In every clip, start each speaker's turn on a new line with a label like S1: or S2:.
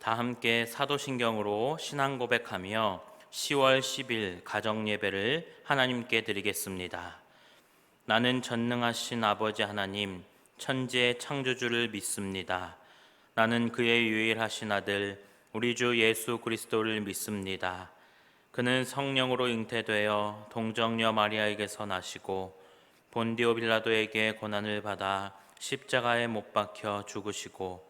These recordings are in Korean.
S1: 다 함께 사도신경으로 신앙 고백하며 10월 10일 가정 예배를 하나님께 드리겠습니다. 나는 전능하신 아버지 하나님, 천지의 창조주를 믿습니다. 나는 그의 유일하신 아들, 우리 주 예수 그리스도를 믿습니다. 그는 성령으로 잉태되어 동정녀 마리아에게서 나시고 본디오 빌라도에게 고난을 받아 십자가에 못 박혀 죽으시고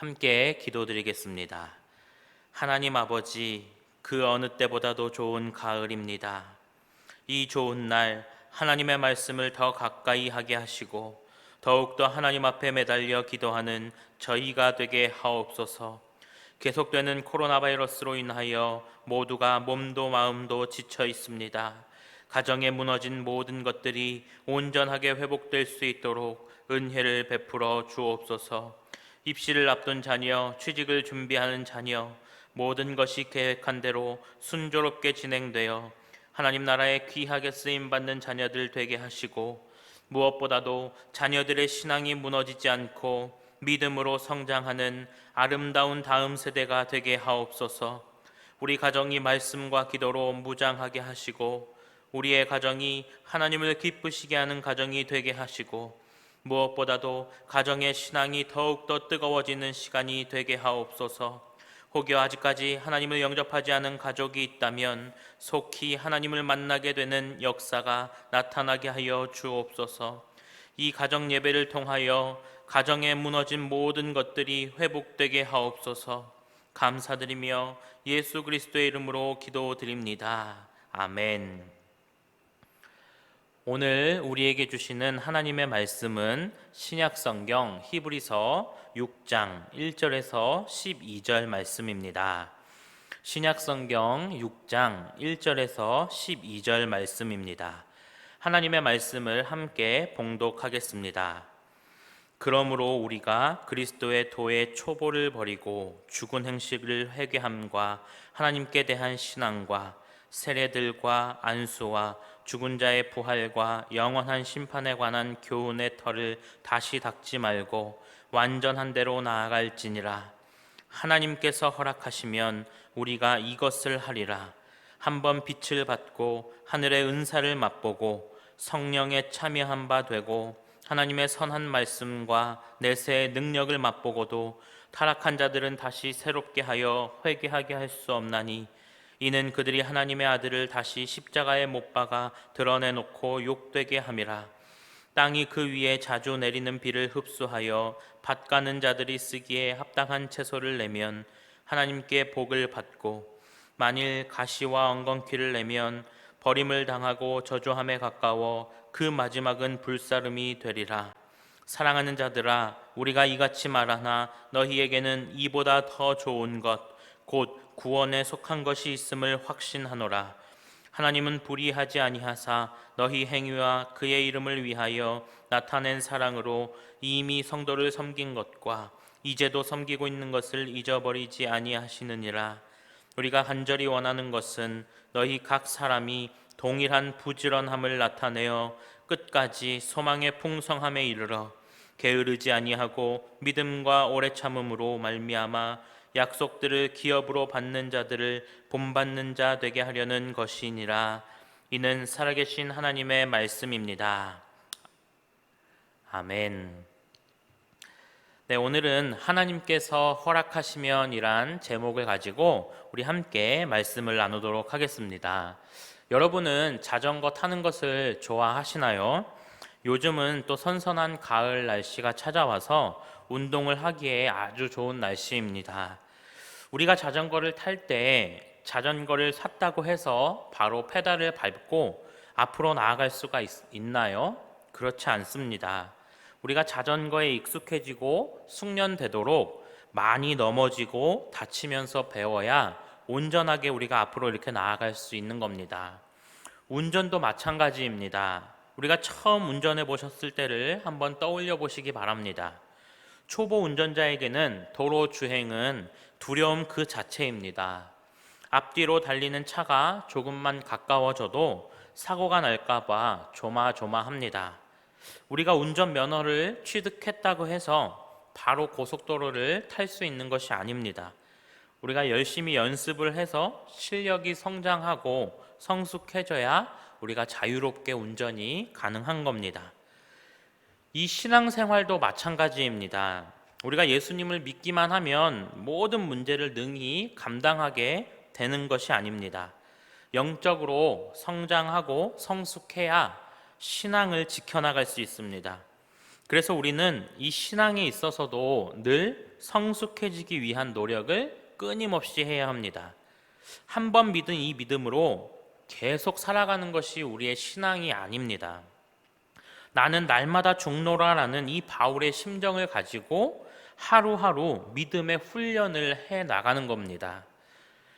S1: 함께 기도드리겠습니다. 하나님 아버지, 그 어느 때보다도 좋은 가을입니다. 이 좋은 날 하나님의 말씀을 더 가까이 하게 하시고 더욱더 하나님 앞에 매달려 기도하는 저희가 되게 하옵소서. 계속되는 코로나 바이러스로 인하여 모두가 몸도 마음도 지쳐 있습니다. 가정에 무너진 모든 것들이 온전하게 회복될 수 있도록 은혜를 베풀어 주옵소서. 입시를 앞둔 자녀, 취직을 준비하는 자녀, 모든 것이 계획한 대로 순조롭게 진행되어 하나님 나라에 귀하게 쓰임 받는 자녀들 되게 하시고 무엇보다도 자녀들의 신앙이 무너지지 않고 믿음으로 성장하는 아름다운 다음 세대가 되게 하옵소서. 우리 가정이 말씀과 기도로 무장하게 하시고 우리의 가정이 하나님을 기쁘시게 하는 가정이 되게 하시고 무엇보다도 가정의 신앙이 더욱더 뜨거워지는 시간이 되게 하옵소서. 혹여 아직까지 하나님을 영접하지 않은 가족이 있다면 속히 하나님을 만나게 되는 역사가 나타나게 하여 주옵소서. 이 가정 예배를 통하여 가정에 무너진 모든 것들이 회복되게 하옵소서. 감사드리며 예수 그리스도의 이름으로 기도드립니다. 아멘. 오늘 우리에게 주시는 하나님의 말씀은 신약 성경 히브리서 6장 1절에서 12절 말씀입니다. 신약 성경 6장 1절에서 12절 말씀입니다. 하나님의 말씀을 함께 봉독하겠습니다. 그러므로 우리가 그리스도의 도의 초보를 버리고 죽은 행식을 회개함과 하나님께 대한 신앙과 세례들과 안수와 죽은 자의 부활과 영원한 심판에 관한 교훈의 털을 다시 닦지 말고 완전한 대로 나아갈지니라. 하나님께서 허락하시면 우리가 이것을 하리라. 한번 빛을 받고 하늘의 은사를 맛보고 성령에 참여한 바 되고 하나님의 선한 말씀과 내세의 능력을 맛보고도 타락한 자들은 다시 새롭게 하여 회개하게 할 수 없나니 이는 그들이 하나님의 아들을 다시 십자가에 못 박아 드러내 놓고 욕되게 함이라. 땅이 그 위에 자주 내리는 비를 흡수하여 밭 가는 자들이 쓰기에 합당한 채소를 내면 하나님께 복을 받고 만일 가시와 엉겅퀴를 내면 버림을 당하고 저주함에 가까워 그 마지막은 불사름이 되리라. 사랑하는 자들아 우리가 이같이 말하나 너희에게는 이보다 더 좋은 것 곧 구원에 속한 것이 있음을 확신하노라. 하나님은 불의하지 아니하사 너희 행위와 그의 이름을 위하여 나타낸 사랑으로 이미 성도를 섬긴 것과 이제도 섬기고 있는 것을 잊어버리지 아니하시느니라. 우리가 간절히 원하는 것은 너희 각 사람이 동일한 부지런함을 나타내어 끝까지 소망의 풍성함에 이르러 게으르지 아니하고 믿음과 오래 참음으로 말미암아 약속들을 기업으로 받는 자들을 본받는 자 되게 하려는 것이니라. 이는 살아계신 하나님의 말씀입니다. 아멘. 네, 오늘은 하나님께서 허락하시면이란 제목을 가지고 우리 함께 말씀을 나누도록 하겠습니다. 여러분은 자전거 타는 것을 좋아하시나요? 요즘은 또 선선한 가을 날씨가 찾아와서 운동을 하기에 아주 좋은 날씨입니다. 우리가 자전거를 탈 때 자전거를 샀다고 해서 바로 페달을 밟고 앞으로 나아갈 수가 있, 있나요? 그렇지 않습니다. 우리가 자전거에 익숙해지고 숙련되도록 많이 넘어지고 다치면서 배워야 온전하게 우리가 앞으로 이렇게 나아갈 수 있는 겁니다. 운전도 마찬가지입니다. 우리가 처음 운전해 보셨을 때를 한번 떠올려 보시기 바랍니다. 초보 운전자에게는 도로 주행은 두려움 그 자체입니다. 앞뒤로 달리는 차가 조금만 가까워져도 사고가 날까봐 조마조마합니다. 우리가 운전 면허를 취득했다고 해서 바로 고속도로를 탈 수 있는 것이 아닙니다. 우리가 열심히 연습을 해서 실력이 성장하고 성숙해져야 우리가 자유롭게 운전이 가능한 겁니다. 이 신앙생활도 마찬가지입니다. 우리가 예수님을 믿기만 하면 모든 문제를 능히 감당하게 되는 것이 아닙니다. 영적으로 성장하고 성숙해야 신앙을 지켜나갈 수 있습니다. 그래서 우리는 이 신앙에 있어서도 늘 성숙해지기 위한 노력을 끊임없이 해야 합니다. 한 번 믿은 이 믿음으로 계속 살아가는 것이 우리의 신앙이 아닙니다. 나는 날마다 종로라라는 이 바울의 심정을 가지고 하루하루 믿음의 훈련을 해 나가는 겁니다.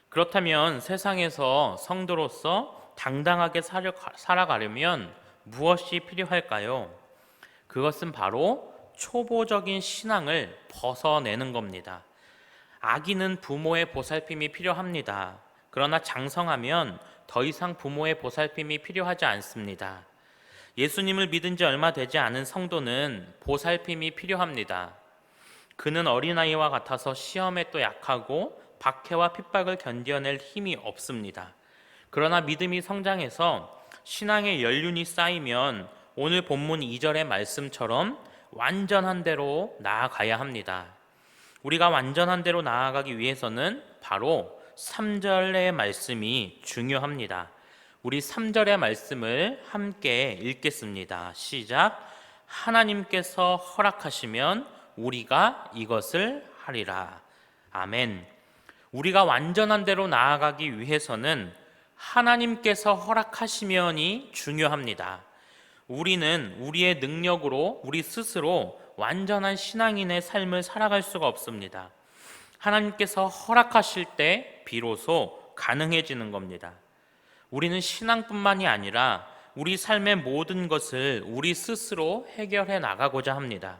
S1: 그렇다면 세상에서 성도로서 당당하게 살아가려면 무엇이 필요할까요? 그것은 바로 초보적인 신앙을 벗어내는 겁니다. 아기는 부모의 보살핌이 필요합니다. 그러나 장성하면 더 이상 부모의 보살핌이 필요하지 않습니다. 예수님을 믿은 지 얼마 되지 않은 성도는 보살핌이 필요합니다. 그는 어린아이와 같아서 시험에 또 약하고 박해와 핍박을 견뎌낼 힘이 없습니다. 그러나 믿음이 성장해서 신앙의 연륜이 쌓이면 오늘 본문 2절의 말씀처럼 완전한 대로 나아가야 합니다. 우리가 완전한 대로 나아가기 위해서는 바로 3절의 말씀이 중요합니다. 우리 3절의 말씀을 함께 읽겠습니다. 시작. 하나님께서 허락하시면 우리가 이것을 하리라. 아멘. 우리가 완전한 대로 나아가기 위해서는 하나님께서 허락하시면이 중요합니다. 우리는 우리의 능력으로 우리 스스로 완전한 신앙인의 삶을 살아갈 수가 없습니다. 하나님께서 허락하실 때 비로소 가능해지는 겁니다. 우리는 신앙뿐만이 아니라 우리 삶의 모든 것을 우리 스스로 해결해 나가고자 합니다.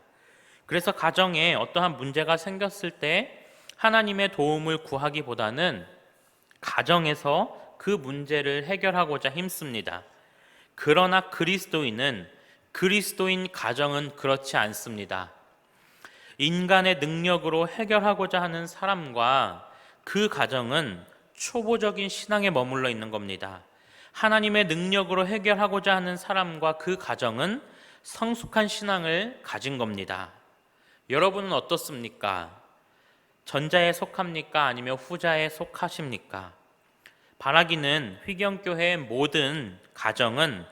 S1: 그래서 가정에 어떠한 문제가 생겼을 때 하나님의 도움을 구하기보다는 가정에서 그 문제를 해결하고자 힘씁니다. 그러나 그리스도인은 그리스도인 가정은 그렇지 않습니다. 인간의 능력으로 해결하고자 하는 사람과 그 가정은 초보적인 신앙에 머물러 있는 겁니다. 하나님의 능력으로 해결하고자 하는 사람과 그 가정은 성숙한 신앙을 가진 겁니다. 여러분은 어떻습니까? 전자에 속합니까? 아니면 후자에 속하십니까? 바라기는 휘경교회의 모든 가정은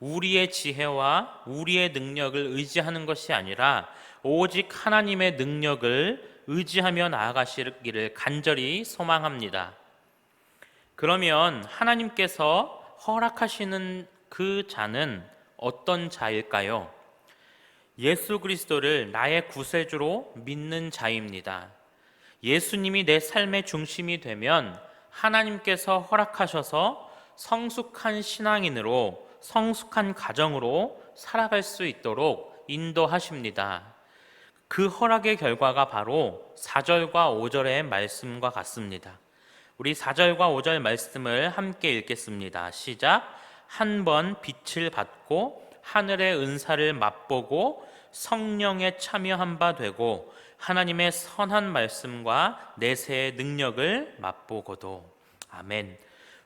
S1: 우리의 지혜와 우리의 능력을 의지하는 것이 아니라 오직 하나님의 능력을 의지하며 나아가시기를 간절히 소망합니다. 그러면 하나님께서 허락하시는 그 자는 어떤 자일까요? 예수 그리스도를 나의 구세주로 믿는 자입니다. 예수님이 내 삶의 중심이 되면 하나님께서 허락하셔서 성숙한 신앙인으로 성숙한 가정으로 살아갈 수 있도록 인도하십니다. 그 허락의 결과가 바로 4절과 5절의 말씀과 같습니다. 우리 4절과 5절 말씀을 함께 읽겠습니다. 시작. 한 번 빛을 받고 하늘의 은사를 맛보고 성령에 참여한 바 되고 하나님의 선한 말씀과 내세의 능력을 맛보고도 아멘.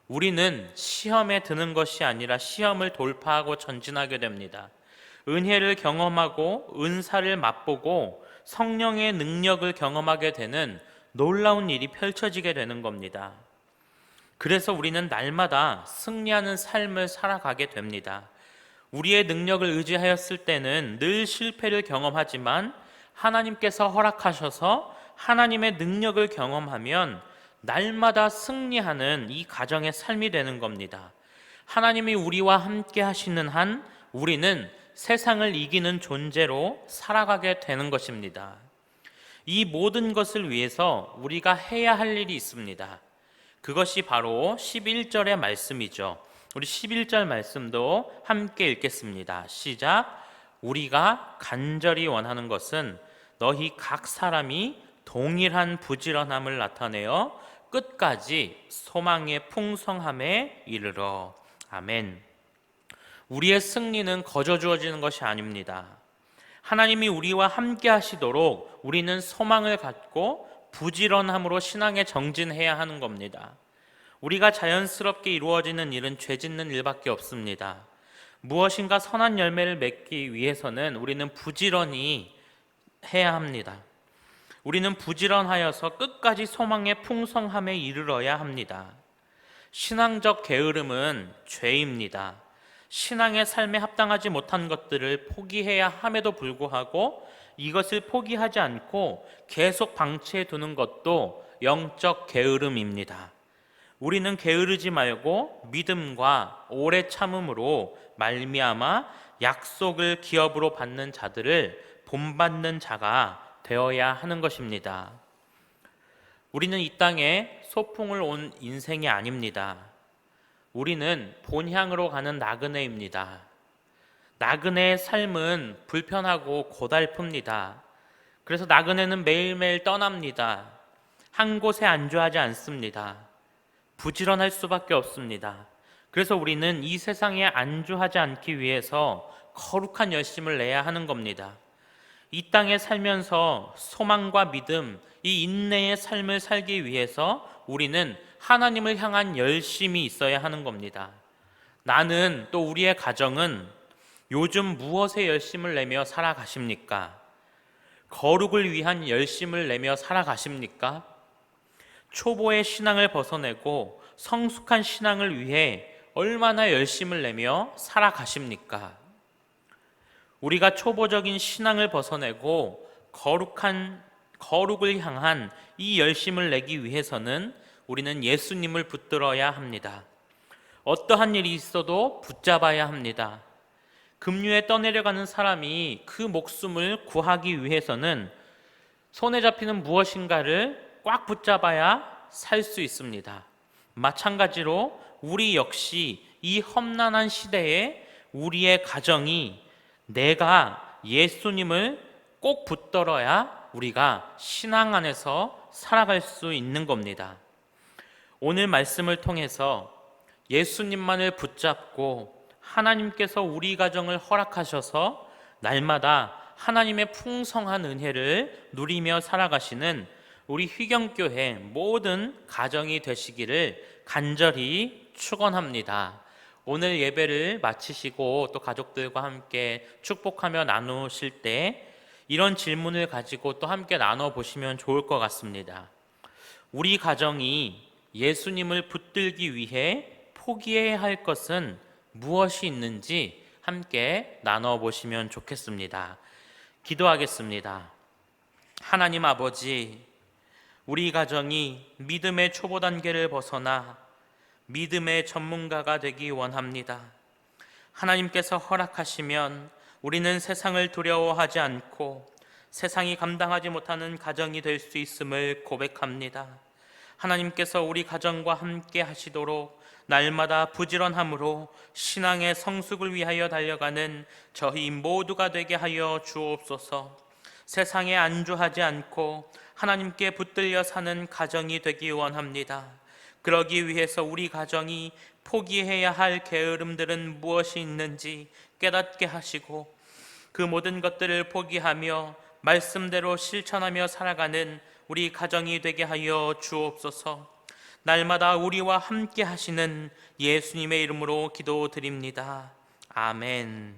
S1: 우리는 시험에 드는 것이 아니라 시험을 돌파하고 전진하게 됩니다. 은혜를 경험하고 은사를 맛보고 성령의 능력을 경험하게 되는 놀라운 일이 펼쳐지게 되는 겁니다. 그래서 우리는 날마다 승리하는 삶을 살아가게 됩니다. 우리의 능력을 의지하였을 때는 늘 실패를 경험하지만 하나님께서 허락하셔서 하나님의 능력을 경험하면 날마다 승리하는 이 가정의 삶이 되는 겁니다. 하나님이 우리와 함께 하시는 한 우리는 세상을 이기는 존재로 살아가게 되는 것입니다. 이 모든 것을 위해서 우리가 해야 할 일이 있습니다. 그것이 바로 11절의 말씀이죠. 우리 11절 말씀도 함께 읽겠습니다. 시작. 우리가 간절히 원하는 것은 너희 각 사람이 동일한 부지런함을 나타내어 끝까지 소망의 풍성함에 이르러 아멘. 우리의 승리는 거저 주어지는 것이 아닙니다. 하나님이 우리와 함께 하시도록 우리는 소망을 갖고 부지런함으로 신앙에 정진해야 하는 겁니다. 우리가 자연스럽게 이루어지는 일은 죄 짓는 일밖에 없습니다. 무엇인가 선한 열매를 맺기 위해서는 우리는 부지런히 해야 합니다. 우리는 부지런하여서 끝까지 소망의 풍성함에 이르러야 합니다. 신앙적 게으름은 죄입니다. 신앙의 삶에 합당하지 못한 것들을 포기해야 함에도 불구하고 이것을 포기하지 않고 계속 방치해 두는 것도 영적 게으름입니다. 우리는 게으르지 말고 믿음과 오래 참음으로 말미암아 약속을 기업으로 받는 자들을 본받는 자가 되어야 하는 것입니다. 우리는 이 땅에 소풍을 온 인생이 아닙니다. 우리는 본향으로 가는 나그네입니다. 나그네의 삶은 불편하고 고달픕니다. 그래서 나그네는 매일매일 떠납니다. 한 곳에 안주하지 않습니다. 부지런할 수밖에 없습니다. 그래서 우리는 이 세상에 안주하지 않기 위해서 거룩한 열심을 내야 하는 겁니다. 이 땅에 살면서 소망과 믿음, 이 인내의 삶을 살기 위해서 우리는 하나님을 향한 열심이 있어야 하는 겁니다. 나는 또 우리의 가정은 요즘 무엇에 열심을 내며 살아가십니까? 거룩을 위한 열심을 내며 살아가십니까? 초보의 신앙을 벗어내고 성숙한 신앙을 위해 얼마나 열심을 내며 살아가십니까? 우리가 초보적인 신앙을 벗어내고 거룩한 거룩을 향한 이 열심을 내기 위해서는 우리는 예수님을 붙들어야 합니다. 어떠한 일이 있어도 붙잡아야 합니다. 급류에 떠내려가는 사람이 그 목숨을 구하기 위해서는 손에 잡히는 무엇인가를 꽉 붙잡아야 살 수 있습니다. 마찬가지로 우리 역시 이 험난한 시대에 우리의 가정이 내가 예수님을 꼭 붙들어야 우리가 신앙 안에서 살아갈 수 있는 겁니다. 오늘 말씀을 통해서 예수님만을 붙잡고 하나님께서 우리 가정을 허락하셔서 날마다 하나님의 풍성한 은혜를 누리며 살아가시는 우리 휘경교회 모든 가정이 되시기를 간절히 축원합니다. 오늘 예배를 마치시고 또 가족들과 함께 축복하며 나누실 때 이런 질문을 가지고 또 함께 나눠 보시면 좋을 것 같습니다. 우리 가정이 예수님을 붙들기 위해 포기해야 할 것은 무엇이 있는지 함께 나눠 보시면 좋겠습니다. 기도하겠습니다. 하나님 아버지, 우리 가정이 믿음의 초보 단계를 벗어나 믿음의 전문가가 되기 원합니다. 하나님께서 허락하시면 우리는 세상을 두려워하지 않고 세상이 감당하지 못하는 가정이 될 수 있음을 고백합니다. 하나님께서 우리 가정과 함께 하시도록 날마다 부지런함으로 신앙의 성숙을 위하여 달려가는 저희 모두가 되게 하여 주옵소서. 세상에 안주하지 않고 하나님께 붙들려 사는 가정이 되기 원합니다. 그러기 위해서 우리 가정이 포기해야 할 게으름들은 무엇이 있는지 깨닫게 하시고 그 모든 것들을 포기하며 말씀대로 실천하며 살아가는 우리 가정이 되게 하여 주옵소서. 날마다 우리와 함께 하시는 예수님의 이름으로 기도드립니다. 아멘.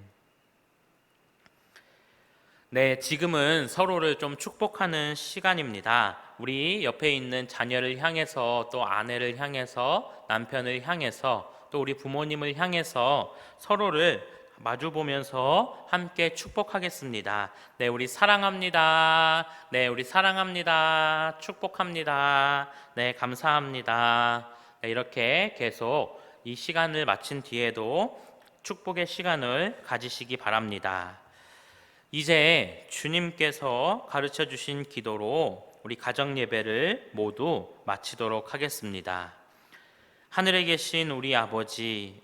S1: 네, 지금은 서로를 좀 축복하는 시간입니다. 우리 옆에 있는 자녀를 향해서 또 아내를 향해서 남편을 향해서 또 우리 부모님을 향해서 서로를 마주 보면서 함께 축복하겠습니다. 네, 우리 사랑합니다. 네, 우리 사랑합니다. 축복합니다. 네, 감사합니다. 네, 이렇게 계속 이 시간을 마친 뒤에도 축복의 시간을 가지시기 바랍니다. 이제 주님께서 가르쳐 주신 기도로 우리 가정 예배를 모두 마치도록 하겠습니다. 하늘에 계신 우리 아버지,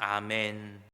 S1: 아멘.